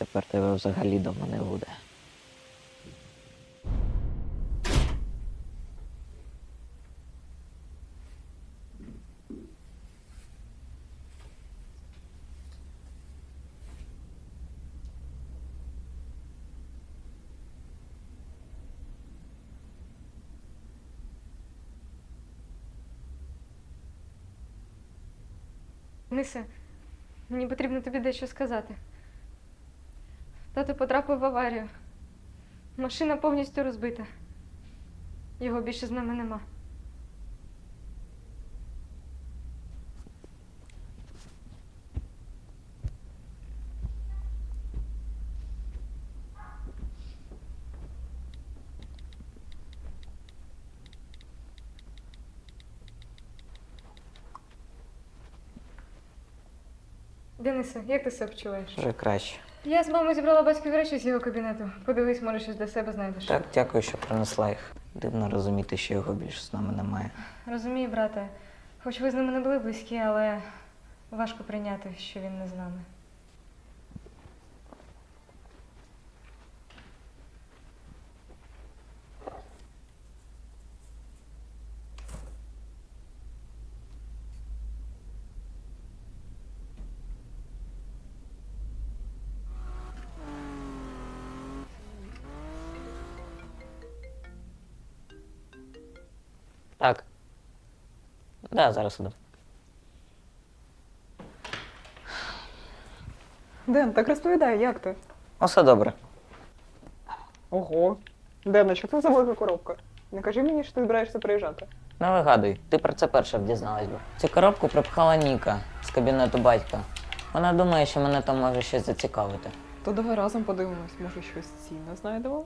Тепер тебе взагалі дома не буде. Нисе, мені потрібно тобі дещо сказати. Тато потрапив в аварію. Машина повністю розбита. Його більше з нами нема. Денисе, як ти себе почуваєш? Вже краще. Я з мамою зібрала батькові речі з його кабінету. Подивись, може, щось для себе знайдеш. Так, дякую, що принесла їх. Дивно розуміти, що його більше з нами немає. Розумію, брате. Хоч ви з ними не були близькі, але важко прийняти, що він не з нами. Да, зараз іду. Ден, так розповідай, як ти? Усе добре. Ого. Ден, що це за велика коробка? Не кажи мені, що ти збираєшся приїжджати. Не вигадуй, ти про це перша б дізналась би. Цю коробку припхала Ніка з кабінету батька. Вона думає, що мене там може щось зацікавити. То давай разом подивимось, може щось цінне знайдемо.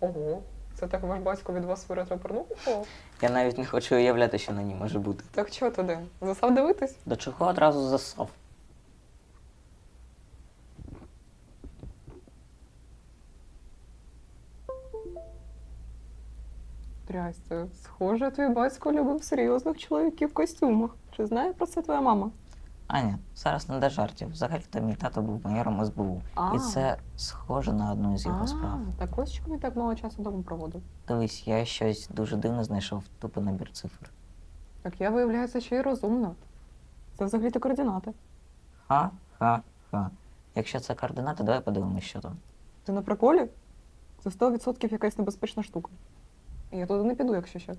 Ого. Це так ваш батько від вас ретро-порну купував? Я навіть не хочу уявляти, що на ній може бути. Так чого Ден? Засав дивитись? До чого одразу засов? Трясся. Схоже, твій батько любив серйозних чоловіків в костюмах. Чи знає про це твоя мама? Аня, зараз не до жартів. Взагалі-то мій тато був майором СБУ. А. І це схоже на одну з його справ. так ось чому він так мало часу вдома проводив. Дивись, я щось дуже дивне знайшов тупо набір цифр. Так я, виявляється, ще й розумна. Це взагалі координати. Ха-ха-ха. Якщо це координати, давай подивимось, що там. Ти на приколі? Це 100% якась небезпечна штука. І я туди не піду, якщо що.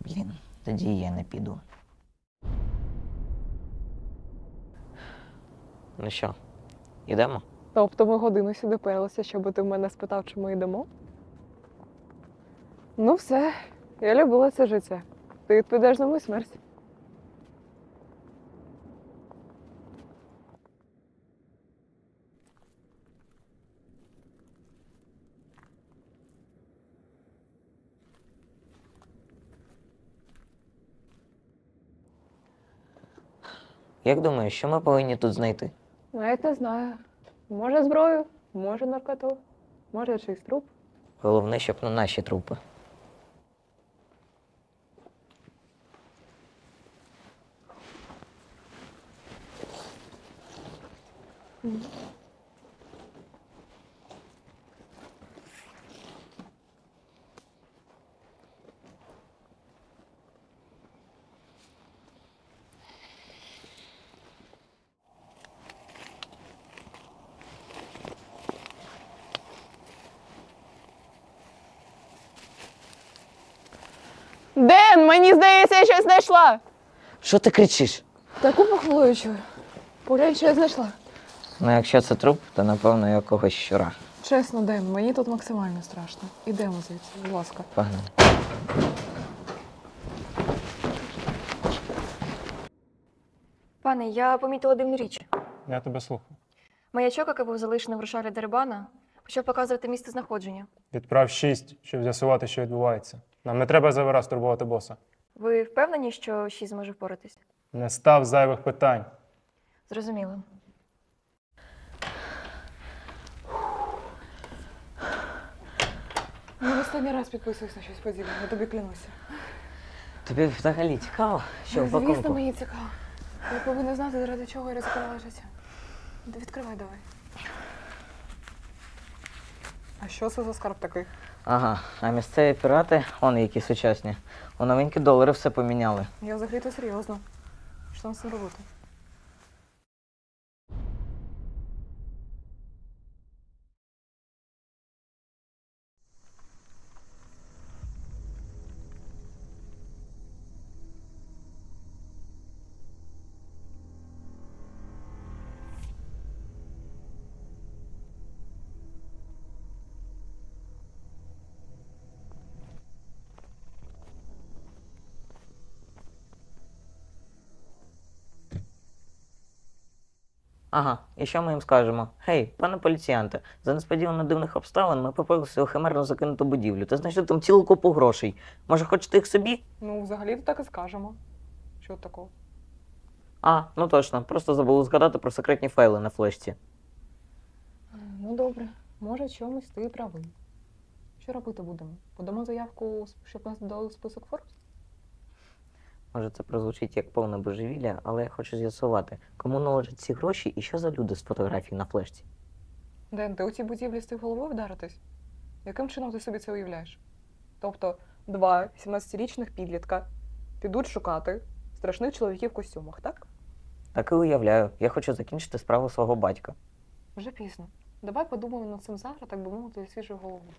Блін, тоді я не піду. Ну що, йдемо? Тобто ми годину сюди перлися, щоб ти в мене спитав, чи ми йдемо? Ну, все, я любила це життя. Ти відповідаєш за мою смерть. Як думаєш, що ми повинні тут знайти? Навіть не знаю. Може зброю, може наркоту, може чийсь труп. Головне, щоб на наші трупи. Ден, мені здається, я щось знайшла. Що ти кричиш? Таку похлоючу. Поглянь, що я знайшла. Ну, якщо це труп, то напевно якогось щура. Чесно, Ден, мені тут максимально страшно. Ідемо звідси, будь ласка. Погнали. Пане, я помітила дивну річ. Я тебе слухаю. Маячок, який був залишений в рушалі Дерибана, почав показувати місце знаходження. Відправ шість, щоб з'ясувати, що відбувається. Нам не треба зайвий раз турбувати боса. Ви впевнені, що шість зможе впоратись? Не став зайвих питань. Зрозуміло. Я в останній раз підписуюсь на щось подібне, я тобі клянуся. Тобі взагалі цікаво, що в Звісно, пакунку? мені цікаво. Я повинна знати, заради чого я ризикувала життя. Да Відкривай давай. А що це за скарб такий? Ага, а місцеві пірати, вони які сучасні, у новенькі долари все поміняли. Я взагалі то серйозно. Що там з цим робити? Ага, і що ми їм скажемо? Гей, пане поліціянте, за несподівано дивних обставин ми попалися у химерно закинуту будівлю та знайшли там цілу купу грошей. Може, хочете їх собі? Ну, взагалі то так і скажемо. Що такого? А, ну точно, просто забули згадати про секретні файли на флешці. Ну добре, може чомусь ти правий. Що робити будемо? Подамо заявку, щоб нас додали в список Forbes? Може, це прозвучить як повне божевілля, але я хочу з'ясувати, кому належать ці гроші і що за люди з фотографій на флешці. Ден, ти у цій будівлі встиг головою вдаритись? Яким чином ти собі це уявляєш? Тобто, два 17-річних підлітка підуть шукати страшних чоловіків в костюмах, так? Так і уявляю, я хочу закінчити справу свого батька. Вже пізно. Давай подумаємо над цим завтра, так би мовити, зі свіжою головою.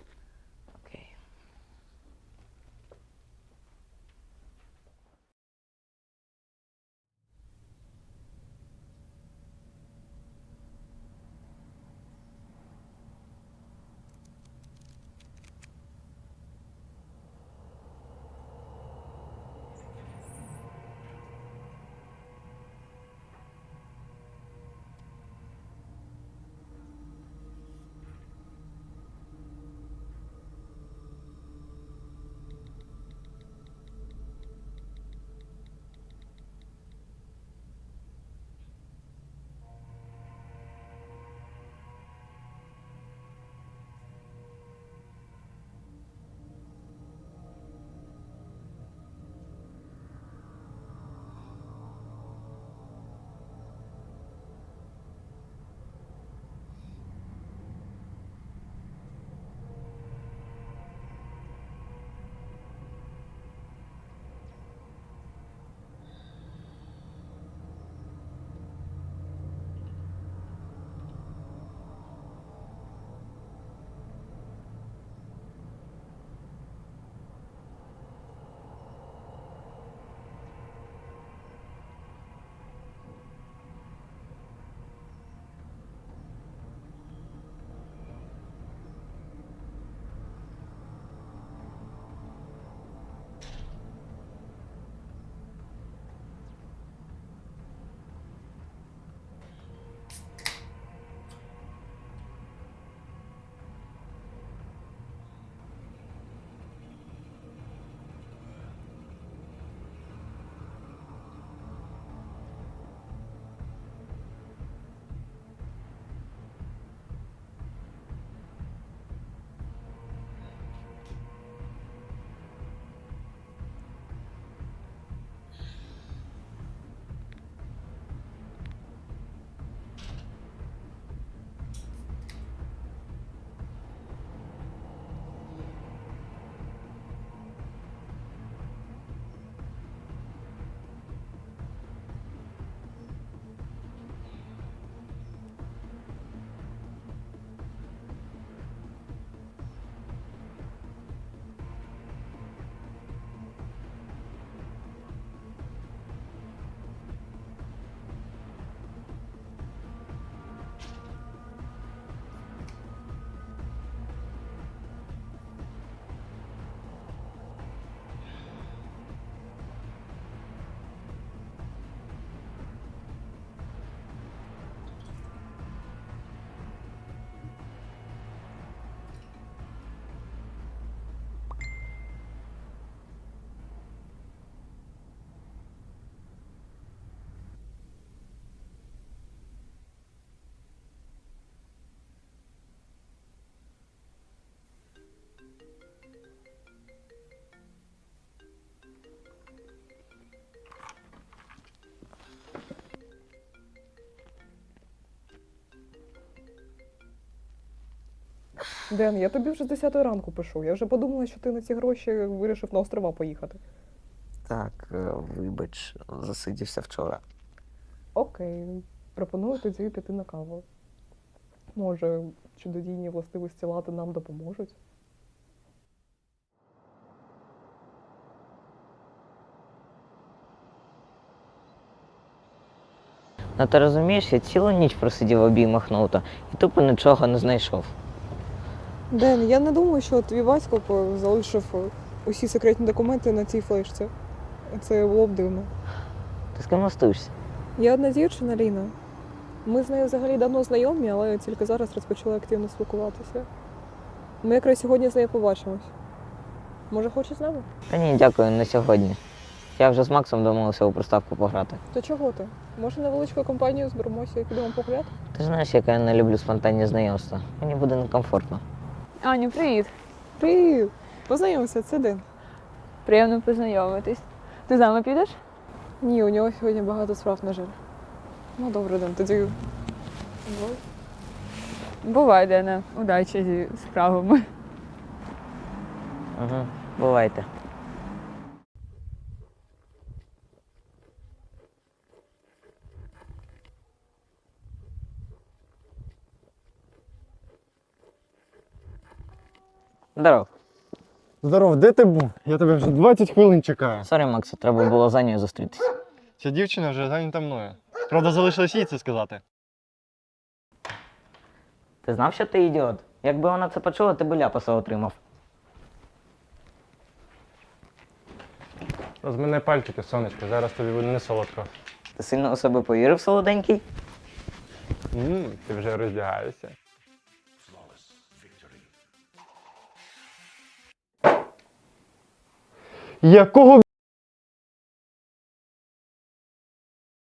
Ден, я тобі вже з 10 ранку пишу. Я вже подумала, що ти на ці гроші вирішив на острова поїхати. Так, е, вибач, засидівся вчора. Окей, пропоную тоді піти на каву. Може, чудодійні властивості лати нам допоможуть? Ну ти розумієш, я цілу ніч просидів в обіймах ноута і тупо нічого не знайшов. Ден, я не думаю, що твій батько залишив усі секретні документи на цій флешці. Це було б дивно. Ти з ким листуєшся? Є одна дівчина Ліна. Ми з нею взагалі давно знайомі, але тільки зараз розпочали активно спілкуватися. Ми якраз сьогодні з нею побачимось. Може, хочеш з нами? Та ні, дякую, не сьогодні. Я вже з Максом домовився у приставку пограти. То чого ти? Може, невеличкою компанією зберемося і підемо погуляти? Ти ж знаєш, як я не люблю спонтанні знайомства. Мені буде некомфортно. Аню, привіт. Привіт! Познайомся, це Ден. Приємно познайомитись. Ти з нами підеш? Ні, у нього сьогодні багато справ, на жаль. Ну, добре, Ден, тоді. Бувай. Дене, Удачі зі справами. Угу. Бувайте. Здоров. Здоров, де ти був? Я тебе вже 20 хвилин чекаю. Сорі, Максу, треба було за нею зустрітися. Ця дівчина вже зайнята мною. Правда, залишилось їй це сказати. Ти знав, що ти ідіот? Якби вона це почула, ти б ляпаса отримав. Розминай пальчики, сонечко, зараз тобі буде не солодко. Ти сильно у себе повірив, солоденький? Ммм, ти вже роздягаєшся. Якого